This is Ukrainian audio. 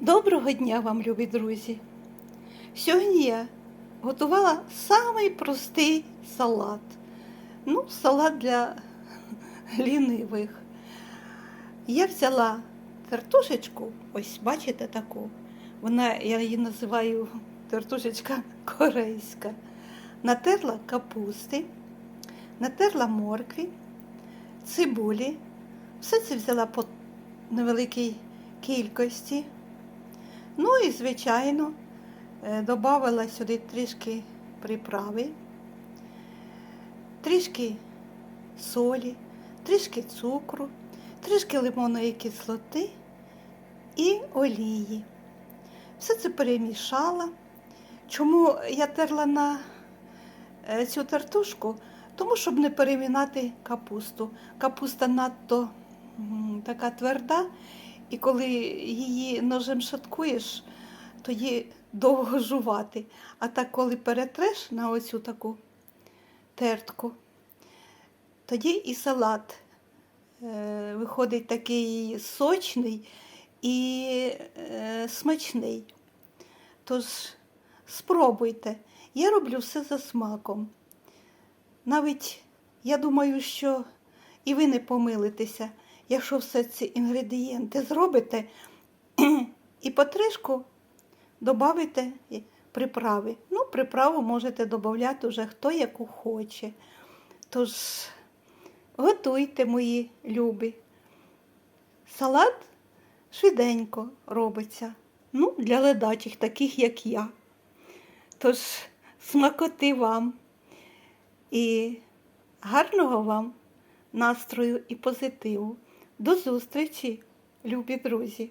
Доброго дня вам, любі друзі! Сьогодні я готувала самий простий салат. Ну, салат для лінивих. Я взяла картошечку, ось бачите таку. Вона, я її називаю картошечка корейська. Натерла капусти, натерла моркві, цибулі. Все це взяла по невеликій кількості. Ну і, звичайно, додала сюди трішки приправи, трішки солі, трішки цукру, трішки лимонної кислоти і олії. Все це перемішала. Чому я терла на е, цю тартушку? Тому, щоб не перемінати капусту. Капуста надто така тверда, і коли її ножем шаткуєш, то її довго жувати. А так, коли перетреш на оцю таку тертку, тоді і салат е, виходить такий сочний і е, смачний. Тож спробуйте. Я роблю все за смаком. Навіть я думаю, що і ви не помилитеся, якщо все ці інгредієнти зробите і потрішку додавите приправи. Ну, приправу можете додати вже хто яку хоче. Тож готуйте, мої любі. Салат швиденько робиться. Ну, для ледачих, таких як я. Тож смакоти вам і гарного вам настрою і позитиву. До зустрічі, любі друзі!